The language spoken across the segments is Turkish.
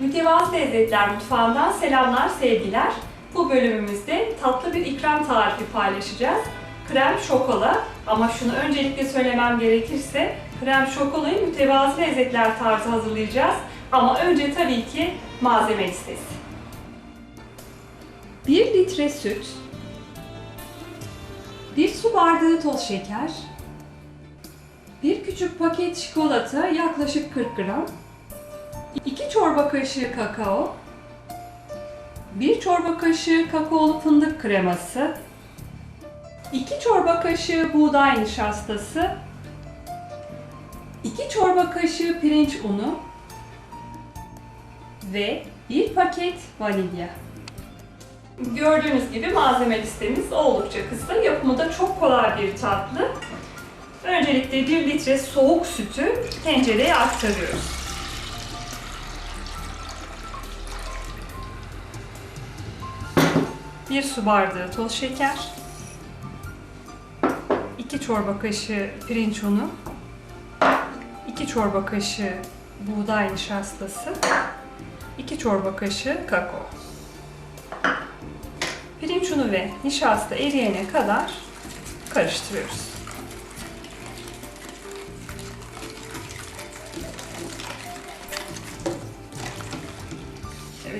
Mütevazı Lezzetler Mutfağı'ndan selamlar, sevgiler. Bu bölümümüzde tatlı bir ikram tarifi paylaşacağız. Krem şokola ama şunu öncelikle söylemem gerekirse krem şokolayı mütevazı lezzetler tarzı hazırlayacağız. Ama önce tabii ki malzeme listesi. 1 litre süt, 1 su bardağı toz şeker, 1 küçük paket çikolata yaklaşık 40 gram, 2 çorba kaşığı kakao, 1 çorba kaşığı kakaolu fındık kreması, 2 çorba kaşığı buğday nişastası, 2 çorba kaşığı pirinç unu ve 1 paket vanilya. Gördüğünüz gibi malzeme listemiz oldukça kısa. Yapımı da çok kolay bir tatlı. Öncelikle 1 litre soğuk sütü tencereye aktarıyoruz. Bir su bardağı toz şeker, 2 çorba kaşığı pirinç unu, 2 çorba kaşığı buğday nişastası, 2 çorba kaşığı kakao. Pirinç unu ve nişasta eriyene kadar karıştırıyoruz.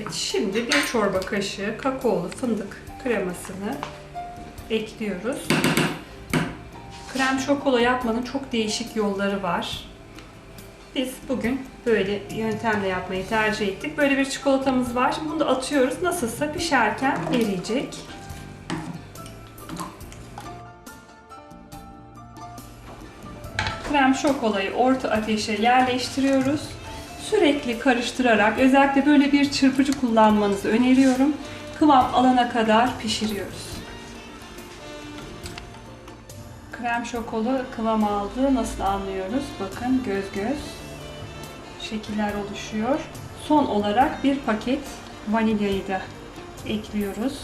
Evet, şimdi bir çorba kaşığı kakaolu fındık kremasını ekliyoruz. Krem şokola yapmanın çok değişik yolları var. Biz bugün böyle yöntemle yapmayı tercih ettik. Böyle bir çikolatamız var. Şimdi bunu da atıyoruz. Nasılsa pişerken eriyecek. Krem şokolayı orta ateşe yerleştiriyoruz. Sürekli karıştırarak özellikle böyle bir çırpıcı kullanmanızı öneriyorum. Kıvam alana kadar pişiriyoruz. Krem şokola kıvam aldı. Nasıl anlıyoruz? Bakın göz göz şekiller oluşuyor. Son olarak bir paket vanilyayı da ekliyoruz.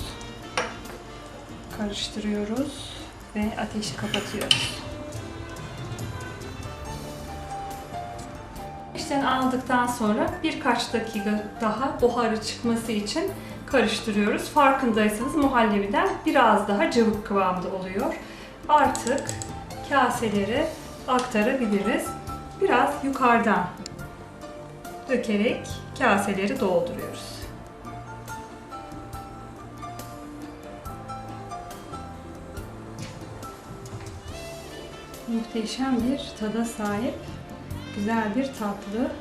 Karıştırıyoruz ve ateşi kapatıyoruz. İşten aldıktan sonra birkaç dakika daha buharı çıkması için karıştırıyoruz. Farkındaysanız muhallebiden biraz daha cıvık kıvamda oluyor. Artık kaselere aktarabiliriz. Biraz yukarıdan dökerek kaseleri dolduruyoruz. Muhteşem bir tada sahip güzel bir tatlı.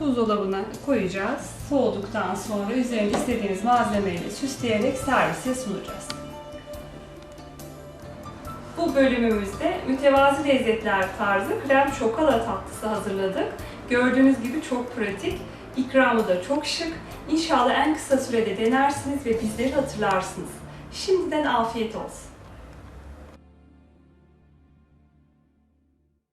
Buzdolabına koyacağız. Soğuduktan sonra üzerine istediğiniz malzemeyle süsleyerek servise sunacağız. Bu bölümümüzde mütevazi lezzetler tarzı krem şokala tatlısı hazırladık. Gördüğünüz gibi çok pratik, ikramı da çok şık. İnşallah en kısa sürede denersiniz ve bizleri hatırlarsınız. Şimdiden afiyet olsun.